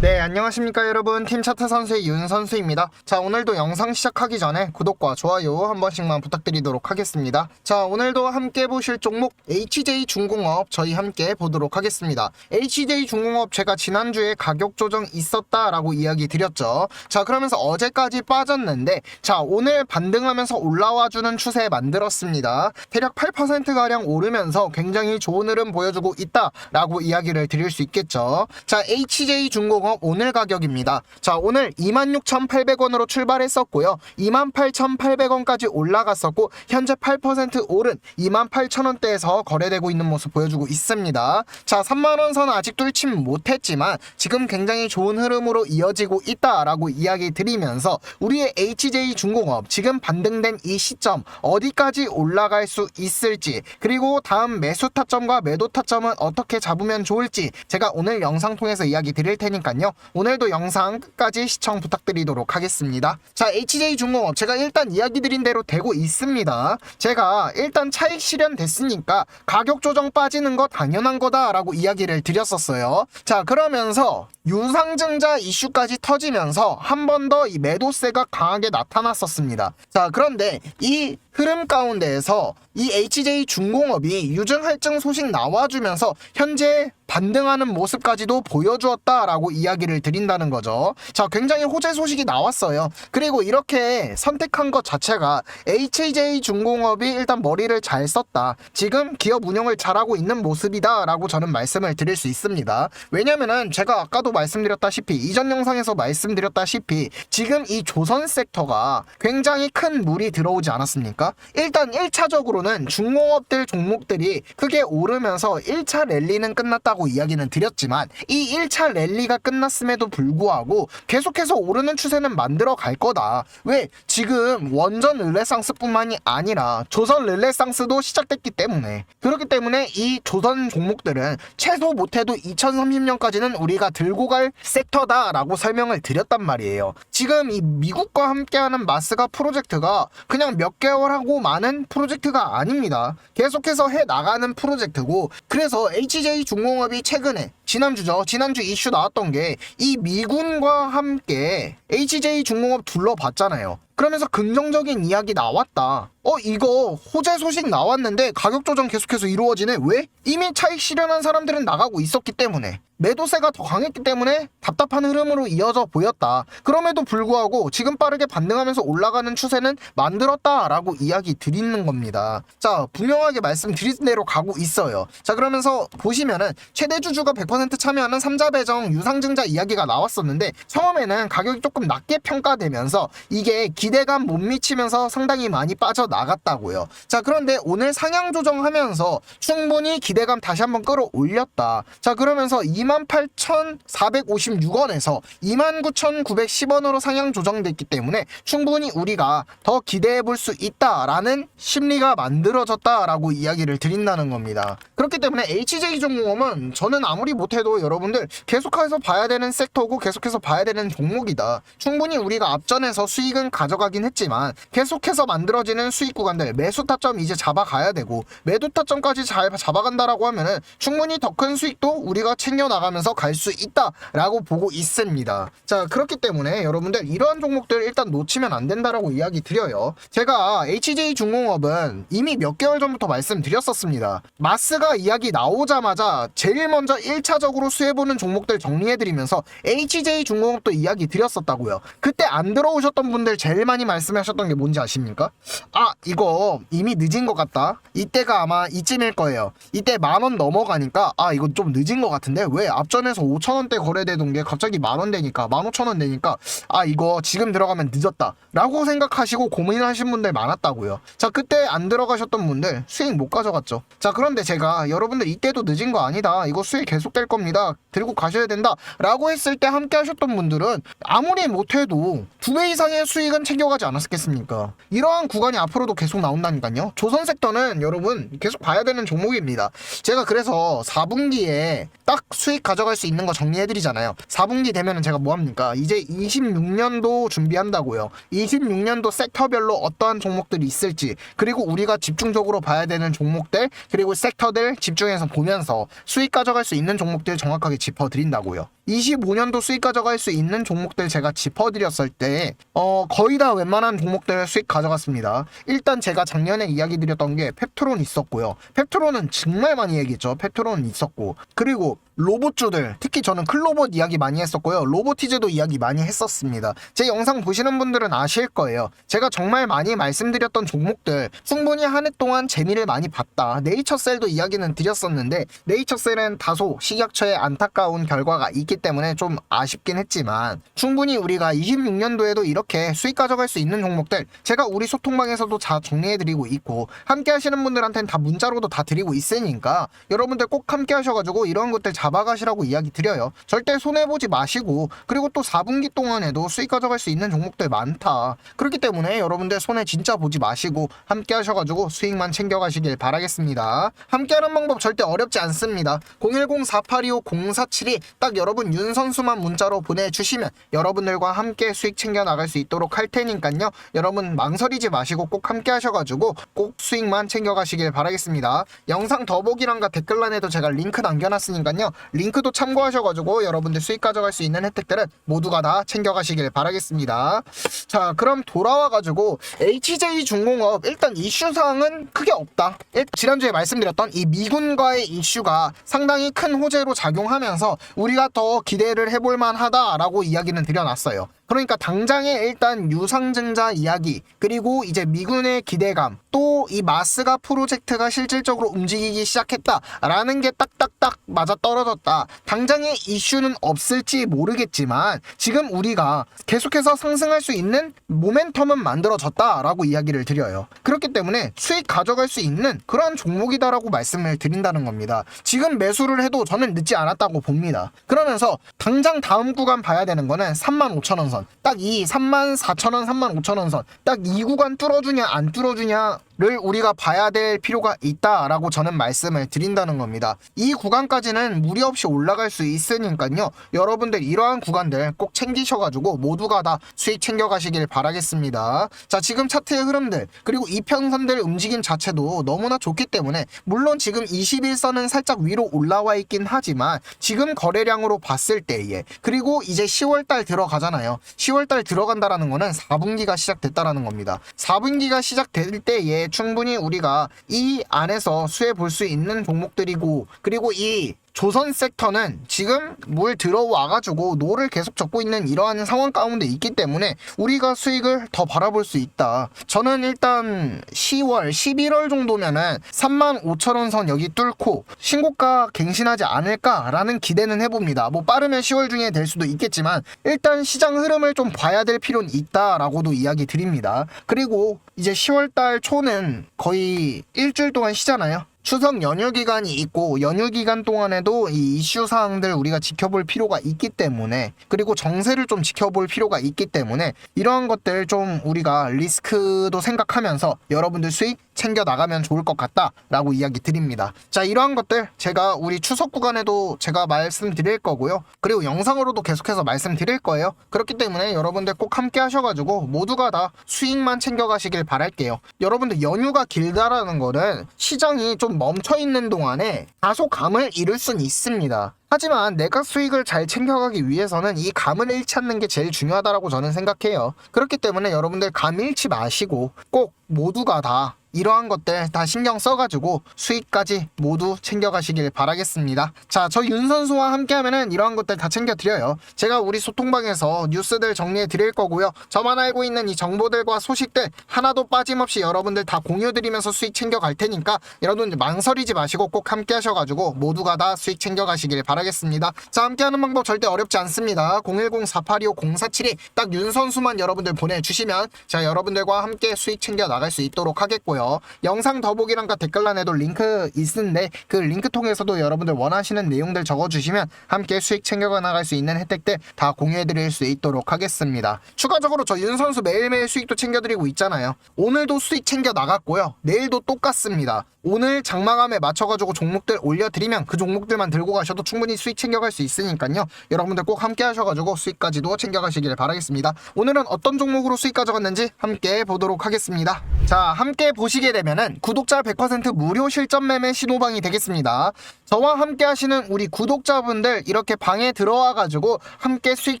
네, 안녕하십니까 여러분. 팀 차트 선수의 윤 선수입니다. 자, 오늘도 영상 시작하기 전에 구독과 좋아요 한 번씩만 부탁드리도록 하겠습니다. 자, 오늘도 함께 보실 종목 HJ 중공업 저희 함께 보도록 하겠습니다. HJ 중공업 제가 지난주에 가격 조정 있었다라고 이야기 드렸죠. 자, 그러면서 어제까지 빠졌는데 자, 오늘 반등하면서 올라와 주는 추세 만들었습니다. 대략 8%가량 오르면서 굉장히 좋은 흐름 보여주고 있다라고 이야기를 드릴 수 있겠죠. 자, HJ 중공업 오늘 가격입니다. 자, 오늘 26,800원으로 출발했었고요. 28,800원까지 올라갔었고 현재 8% 오른 28,000원대에서 거래되고 있는 모습 보여주고 있습니다. 자, 3만 원 선 아직 뚫지 못했지만 지금 굉장히 좋은 흐름으로 이어지고 있다라고 이야기 드리면서 우리의 HJ 중공업 지금 반등된 이 시점 어디까지 올라갈 수 있을지 그리고 다음 매수 타점과 매도 타점은 어떻게 잡으면 좋을지 제가 오늘 영상 통해서 이야기 드릴 테니까요. 오늘도 영상 끝까지 시청 부탁드리도록 하겠습니다. 자, HJ 중공업 제가 일단 이야기 드린 대로 되고 있습니다. 제가 일단 차익 실현 됐으니까 가격 조정 빠지는 거 당연한 거다라고 이야기를 드렸었어요. 자, 그러면서 유상증자 이슈까지 터지면서 한 번 더 이 매도세가 강하게 나타났었습니다. 자, 그런데 이 흐름 가운데에서 이 HJ 중공업이 유증 할증 소식 나와주면서 현재 반등하는 모습까지도 보여주었다라고 이야기를 드린다는 거죠. 자, 굉장히 호재 소식이 나왔어요. 그리고 이렇게 선택한 것 자체가 HJ 중공업이 일단 머리를 잘 썼다. 지금 기업 운영을 잘하고 있는 모습이다라고 저는 말씀을 드릴 수 있습니다. 왜냐면은 제가 아까도 말씀드렸다시피 이전 영상에서 말씀드렸다시피 지금 이 조선 섹터가 굉장히 큰 물이 들어오지 않았습니까? 일단 1차적으로는 중공업들 종목들이 크게 오르면서 1차 랠리는 끝났다고 이야기는 드렸지만 이 1차 랠리가 끝났음에도 불구하고 계속해서 오르는 추세는 만들어 갈 거다. 왜? 지금 원전 르네상스뿐만이 아니라 조선 르네상스도 시작됐기 때문에 그렇기 때문에 이 조선 종목들은 최소 못해도 2030년까지는 우리가 들고 갈 섹터다라고 설명을 드렸단 말이에요. 지금 이 미국과 함께하는 마스가 프로젝트가 그냥 몇 개월 하고 많은 프로젝트가 아닙니다. 계속해서 해 나가는 프로젝트고 그래서 HJ 중공업이 최근에 지난주죠. 지난주 이슈 나왔던 게 이 미군과 함께 HJ 중공업 둘러봤잖아요. 그러면서 긍정적인 이야기 나왔다. 어, 이거 호재 소식 나왔는데 가격 조정 계속해서 이루어지네. 왜? 이미 차익 실현한 사람들은 나가고 있었기 때문에. 매도세가 더 강했기 때문에 답답한 흐름으로 이어져 보였다. 그럼에도 불구하고 지금 빠르게 반등하면서 올라가는 추세는 만들었다라고 이야기 드리는 겁니다. 자, 분명하게 말씀드린 대로 가고 있어요. 자, 그러면서 보시면은 최대 주주가 100% 참여하는 삼자 배정 유상증자 이야기가 나왔었는데 처음에는 가격이 조금 낮게 평가되면서 이게 기 대감 못 미치면서 상당히 많이 빠져나갔다고요. 자, 그런데 오늘 상향 조정하면서 충분히 기대감 다시 한번 끌어올렸다. 자, 그러면서 28,456원에서 29,910원으로 상향 조정됐기 때문에 충분히 우리가 더 기대해 볼 수 있다라는 심리가 만들어졌다라고 이야기를 드린다는 겁니다. 그렇기 때문에 HJ 종목은 저는 아무리 못해도 여러분들 계속해서 봐야 되는 섹터고 계속해서 봐야 되는 종목이다. 충분히 우리가 앞전에서 수익은 가져 가긴 했지만 계속해서 만들어지는 수익 구간들 매수 타점 이제 잡아가야 되고 매도 타점까지 잘 잡아간다라고 하면은 충분히 더 큰 수익도 우리가 챙겨 나가면서 갈 수 있다라고 보고 있습니다. 자 그렇기 때문에 여러분들 이러한 종목들 일단 놓치면 안 된다라고 이야기 드려요. 제가 HJ 중공업은 이미 몇 개월 전부터 말씀드렸었습니다. 마스가 이야기 나오자마자 제일 먼저 1차적으로 수혜보는 종목들 정리해드리면서 HJ 중공업도 이야기 드렸었다고요. 그때 안 들어오셨던 분들 제일 많이 말씀하셨던 게 뭔지 아십니까? 아 이거 이미 늦은 것 같다. 이때가 아마 이쯤일 거예요. 이때 만 원 넘어가니까 아 이거 좀 늦은 것 같은데 왜 앞전에서 5천 원대 거래되던 게 갑자기 만 원 되니까 만 오천 원 되니까 아 이거 지금 들어가면 늦었다 라고 생각하시고 고민하신 분들 많았다고요. 자 그때 안 들어가셨던 분들 수익 못 가져갔죠. 자 그런데 제가 여러분들 이때도 늦은 거 아니다. 이거 수익 계속될 겁니다. 들고 가셔야 된다 라고 했을 때 함께 하셨던 분들은 아무리 못해도 두 배 이상의 수익은 챙겨가지 않았겠습니까? 이러한 구간이 앞으로도 계속 나온다니까요. 조선 섹터는 여러분 계속 봐야 되는 종목입니다. 제가 그래서 4분기에 딱 수익 가져갈 수 있는 거 정리해드리잖아요. 4분기 되면은 제가 뭐합니까? 이제 26년도 준비한다고요. 26년도 섹터별로 어떠한 종목들이 있을지 그리고 우리가 집중적으로 봐야 되는 종목들 그리고 섹터들 집중해서 보면서 수익 가져갈 수 있는 종목들 정확하게 짚어드린다고요. 25년도 수익 가져갈 수 있는 종목들 제가 짚어드렸을 때 어, 거의 다 웬만한 종목들 수익 가져갔습니다. 일단 제가 작년에 이야기 드렸던 게 펩트론 있었고요. 펩트론은 정말 많이 얘기했죠. 펩트론 있었고 그리고 로봇주들 특히 저는 클로봇 이야기 많이 했었고요. 로보티즈도 이야기 많이 했었습니다. 제 영상 보시는 분들은 아실 거예요. 제가 정말 많이 말씀드렸던 종목들 충분히 한 해 동안 재미를 많이 봤다. 네이처셀도 이야기는 드렸었는데 네이처셀은 다소 식약처의 안타까운 결과가 있기 때문에 좀 아쉽긴 했지만 충분히 우리가 26년도에도 이렇게 수익 가져갈 수 있는 종목들 제가 우리 소통방에서도 다 정리해드리고 있고 함께 하시는 분들한테는 다 문자로도 다 드리고 있으니까 여러분들 꼭 함께 하셔가지고 이런 것들 잡아가시라고 이야기 드려요. 절대 손해보지 마시고 그리고 또 4분기 동안에도 수익 가져갈 수 있는 종목들 많다. 그렇기 때문에 여러분들 손해 진짜 보지 마시고 함께 하셔가지고 수익만 챙겨가시길 바라겠습니다. 함께하는 방법 절대 어렵지 않습니다. 010-4825-0472 딱 여러분 윤 선수만 문자로 보내주시면 여러분들과 함께 수익 챙겨 나갈 수 있도록 할 테니까요. 여러분 망설이지 마시고 꼭 함께 하셔가지고 꼭 수익만 챙겨가시길 바라겠습니다. 영상 더보기란과 댓글란에도 제가 링크 남겨놨으니까요. 링크도 참고하셔가지고 여러분들 수익 가져갈 수 있는 혜택들은 모두가 다 챙겨가시길 바라겠습니다. 자 그럼 돌아와가지고 HJ 중공업 일단 이슈 사항은 크게 없다. 일- 지난주에 말씀드렸던 이 미군과의 이슈가 상당히 큰 호재로 작용하면서 우리가 더 기대를 해볼 만하다라고 이야기는 드려놨어요. 그러니까 당장에 일단 유상증자 이야기 그리고 이제 미군의 기대감 또 이 마스가 프로젝트가 실질적으로 움직이기 시작했다라는 게 딱딱딱 맞아 떨어졌다. 당장의 이슈는 없을지 모르겠지만 지금 우리가 계속해서 상승할 수 있는 모멘텀은 만들어졌다라고 이야기를 드려요. 그렇기 때문에 수익 가져갈 수 있는 그러한 종목이다라고 말씀을 드린다는 겁니다. 지금 매수를 해도 저는 늦지 않았다고 봅니다. 그러면서 당장 다음 구간 봐야 되는 거는 35,000원 선. 딱 이 34,000원, 35,000원 선. 딱 이 구간 뚫어주냐 안 뚫어주냐 를 우리가 봐야 될 필요가 있다라고 저는 말씀을 드린다는 겁니다. 이 구간까지는 무리 없이 올라갈 수 있으니까요. 여러분들 이러한 구간들 꼭 챙기셔가지고 모두가 다 수익 챙겨가시길 바라겠습니다. 자 지금 차트의 흐름들 그리고 이평선들 움직임 자체도 너무나 좋기 때문에 물론 지금 21선은 살짝 위로 올라와 있긴 하지만 지금 거래량으로 봤을 때에 그리고 이제 10월달 들어가잖아요. 10월달 들어간다라는 거는 4분기가 시작됐다라는 겁니다. 4분기가 시작될 때에 충분히 우리가 이 안에서 수혜 볼 수 있는 종목들이고 그리고 이 조선 섹터는 지금 물 들어와가지고 노를 계속 적고 있는 이러한 상황 가운데 있기 때문에 우리가 수익을 더 바라볼 수 있다. 저는 일단 10월, 11월 정도면은 3만 5천 원 선 여기 뚫고 신고가 갱신하지 않을까라는 기대는 해봅니다. 뭐 빠르면 10월 중에 될 수도 있겠지만 일단 시장 흐름을 좀 봐야 될 필요는 있다라고도 이야기 드립니다. 그리고 이제 10월 달 초는 거의 일주일 동안 쉬잖아요. 추석 연휴 기간이 있고 연휴 기간 동안에도 이 이슈 사항들 우리가 지켜볼 필요가 있기 때문에 그리고 정세를 좀 지켜볼 필요가 있기 때문에 이러한 것들 좀 우리가 리스크도 생각하면서 여러분들 수익 챙겨 나가면 좋을 것 같다라고 이야기 드립니다. 자 이러한 것들 제가 우리 추석 구간에도 제가 말씀드릴 거고요. 그리고 영상으로도 계속해서 말씀드릴 거예요. 그렇기 때문에 여러분들 꼭 함께 하셔가지고 모두가 다 수익만 챙겨가시길 바랄게요. 여러분들 연휴가 길다라는 거는 시장이 좀 멈춰 있는 동안에 다소 감을 잃을 순 있습니다. 하지만 내가 수익을 잘 챙겨가기 위해서는 이 감을 잃지 않는 게 제일 중요하다라고 저는 생각해요. 그렇기 때문에 여러분들 감 잃지 마시고 꼭 모두가 다 이러한 것들 다 신경 써가지고 수익까지 모두 챙겨가시길 바라겠습니다. 자, 저 윤 선수와 함께하면은 이러한 것들 다 챙겨드려요. 제가 우리 소통방에서 뉴스들 정리해 드릴 거고요. 저만 알고 있는 이 정보들과 소식들 하나도 빠짐없이 여러분들 다 공유드리면서 수익 챙겨갈 테니까 여러분 망설이지 마시고 꼭 함께 하셔가지고 모두가 다 수익 챙겨가시길 바라겠습니다. 자, 함께하는 방법 절대 어렵지 않습니다. 010-4825-0472 딱 윤 선수만 여러분들 보내주시면 자 여러분들과 함께 수익 챙겨 나갈 수 있도록 하겠고요. 영상 더보기란과 댓글란에도 링크 있는데 그 링크 통해서도 여러분들 원하시는 내용들 적어주시면 함께 수익 챙겨가 나갈 수 있는 혜택들 다 공유해드릴 수 있도록 하겠습니다. 추가적으로 저 윤 선수 매일매일 수익도 챙겨드리고 있잖아요. 오늘도 수익 챙겨 나갔고요. 내일도 똑같습니다. 오늘 장마감에 맞춰가지고 종목들 올려드리면 그 종목들만 들고 가셔도 충분히 수익 챙겨갈 수 있으니까요. 여러분들 꼭 함께 하셔가지고 수익까지도 챙겨가시길 바라겠습니다. 오늘은 어떤 종목으로 수익 가져갔는지 함께 보도록 하겠습니다. 자, 함께 보시게 되면은 구독자 100% 무료 실전 매매 신호방이 되겠습니다. 저와 함께 하시는 우리 구독자분들 이렇게 방에 들어와가지고 함께 수익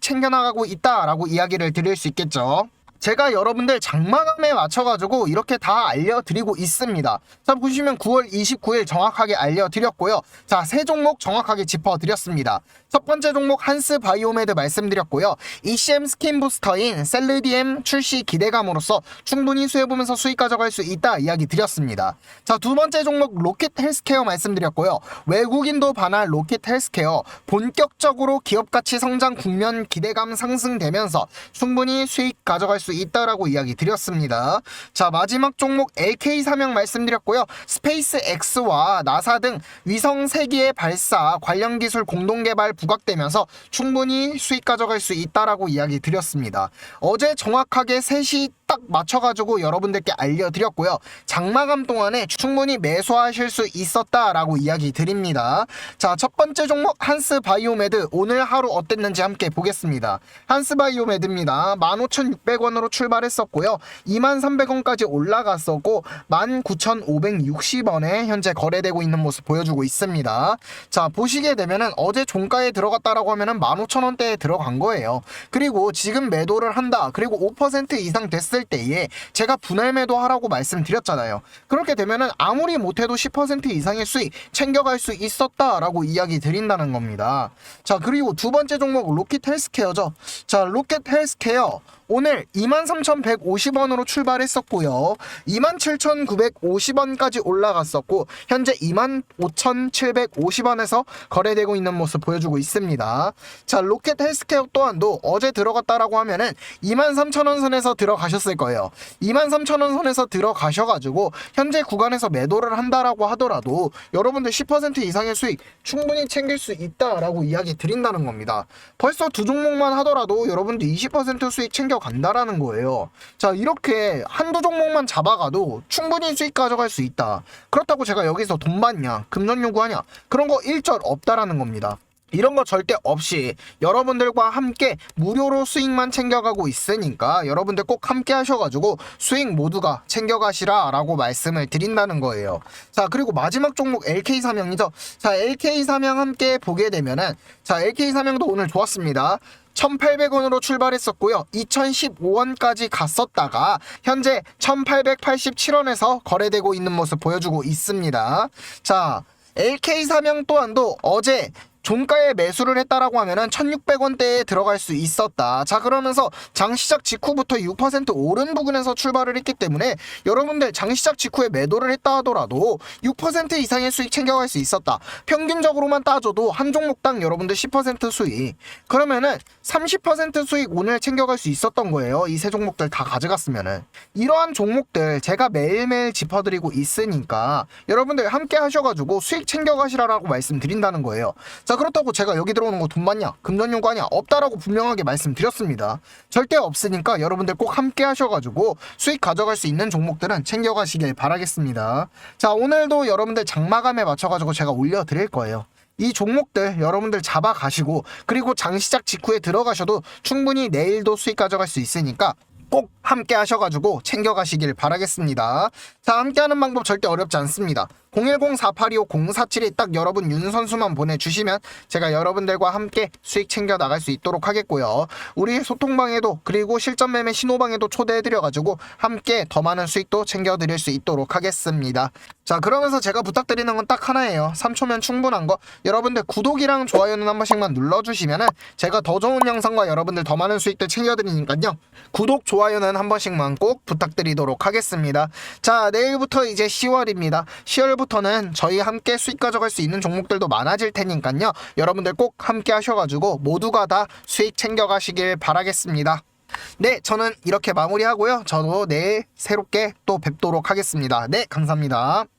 챙겨나가고 있다라고 이야기를 드릴 수 있겠죠. 제가 여러분들 장마감에 맞춰가지고 이렇게 다 알려드리고 있습니다. 자, 보시면 9월 29일 정확하게 알려드렸고요. 자, 세 종목 정확하게 짚어드렸습니다. 첫 번째 종목 한스 바이오메드 말씀드렸고요. ECM 스킨 부스터인 셀르디엠 출시 기대감으로써 충분히 수혜보면서 수익 가져갈 수 있다 이야기 드렸습니다. 자, 두 번째 종목 로켓 헬스케어 말씀드렸고요. 외국인도 반할 로켓 헬스케어 본격적으로 기업 가치 성장 국면 기대감 상승되면서 충분히 수익 가져갈 수 있다라고 이야기 드렸습니다. 자, 마지막 종목 LK 사명 말씀드렸고요. 스페이스 X와 나사 등 위성 3개의 발사 관련 기술 공동 개발 부각되면서 충분히 수익 가져갈 수 있다라고 이야기 드렸습니다. 어제 정확하게 3시 딱 맞춰가지고 여러분들께 알려드렸고요. 장마감 동안에 충분히 매수하실 수 있었다라고 이야기 드립니다. 자, 첫 번째 종목 한스 바이오메드 오늘 하루 어땠는지 함께 보겠습니다. 한스 바이오메드입니다. 15,600원으로 출발했었고요. 23,300원까지 올라갔었고 19,560원에 현재 거래되고 있는 모습 보여주고 있습니다. 자, 보시게 되면은 어제 종가에 들어갔다라고 하면은 15,000원대에 들어간 거예요. 그리고 지금 매도를 한다. 그리고 5% 이상 됐을 때에 제가 분할 매도하라고 말씀드렸잖아요. 그렇게 되면은 아무리 못해도 10% 이상의 수익 챙겨갈 수 있었다라고 이야기 드린다는 겁니다. 자, 그리고 두 번째 종목 로켓 헬스케어죠. 자, 로켓 헬스케어 오늘 23,150원으로 출발했었고요. 27,950원까지 올라갔었고 현재 25,750원에서 거래되고 있는 모습 보여주고 있습니다. 자, 로켓 헬스케어 또한도 어제 들어갔다라고 하면은 23,000원 선에서 들어가셨을 거예요. 23,000원 선에서 들어가셔가지고 현재 구간에서 매도를 한다라고 하더라도 여러분들 10% 이상의 수익 충분히 챙길 수 있다라고 이야기 드린다는 겁니다. 벌써 두 종목만 하더라도 여러분들 20% 수익 챙겨 간다라는 거예요. 자, 이렇게 한두 종목만 잡아가도 충분히 수익 가져갈 수 있다. 그렇다고 제가 여기서 돈 받냐, 금전 요구하냐, 그런 거 일절 없다라는 겁니다. 이런 거 절대 없이 여러분들과 함께 무료로 수익만 챙겨가고 있으니까 여러분들 꼭 함께 하셔가지고 수익 모두가 챙겨가시라 라고 말씀을 드린다는 거예요. 자, 그리고 마지막 종목 LK 사명이죠. 자, LK 사명 함께 보게 되면은 자, LK 사명도 오늘 좋았습니다. 1,800원으로 출발했었고요. 2,015원까지 갔었다가 현재 1,887원에서 거래되고 있는 모습 보여주고 있습니다. 자, LK 사명 또한도 어제 종가에 매수를 했다라고 하면은 1600원대에 들어갈 수 있었다. 자, 그러면서 장 시작 직후부터 6% 오른 부근에서 출발을 했기 때문에 여러분들 장 시작 직후에 매도를 했다 하더라도 6% 이상의 수익 챙겨갈 수 있었다. 평균적으로만 따져도 한 종목당 여러분들 10% 수익. 그러면은 30% 수익 오늘 챙겨갈 수 있었던 거예요. 이 세 종목들 다 가져갔으면은. 이러한 종목들 제가 매일매일 짚어드리고 있으니까 여러분들 함께 하셔가지고 수익 챙겨가시라라고 말씀드린다는 거예요. 자 그렇다고 제가 여기 들어오는 거돈 많냐? 금전 요구 하냐 없다라고 분명하게 말씀드렸습니다. 절대 없으니까 여러분들 꼭 함께 하셔가지고 수익 가져갈 수 있는 종목들은 챙겨가시길 바라겠습니다. 자 오늘도 여러분들 장마감에 맞춰가지고 제가 올려드릴 거예요. 이 종목들 여러분들 잡아가시고 그리고 장 시작 직후에 들어가셔도 충분히 내일도 수익 가져갈 수 있으니까 꼭 함께 하셔가지고 챙겨가시길 바라겠습니다. 자, 함께하는 방법 절대 어렵지 않습니다. 010-4825-0472딱 여러분 윤 선수만 보내주시면 제가 여러분들과 함께 수익 챙겨 나갈 수 있도록 하겠고요. 우리 소통방에도 그리고 실전 매매 신호방에도 초대해드려가지고 함께 더 많은 수익도 챙겨드릴 수 있도록 하겠습니다. 자, 그러면서 제가 부탁드리는 건 딱 하나예요. 3초면 충분한 거. 여러분들 구독이랑 좋아요는 한 번씩만 눌러주시면 은 제가 더 좋은 영상과 여러분들 더 많은 수익들 챙겨드리니까요. 구독, 좋아요는 한 번씩만 꼭 부탁드리도록 하겠습니다. 자, 내일부터 이제 10월입니다. 10 월부터는 저희 함께 수익 가져갈 수 있는 종목들도 많아질 테니까요. 여러분들 꼭 함께 하셔가지고 모두가 다 수익 챙겨가시길 바라겠습니다. 네, 저는 이렇게 마무리하고요. 저도 내일 새롭게 또 뵙도록 하겠습니다. 네, 감사합니다.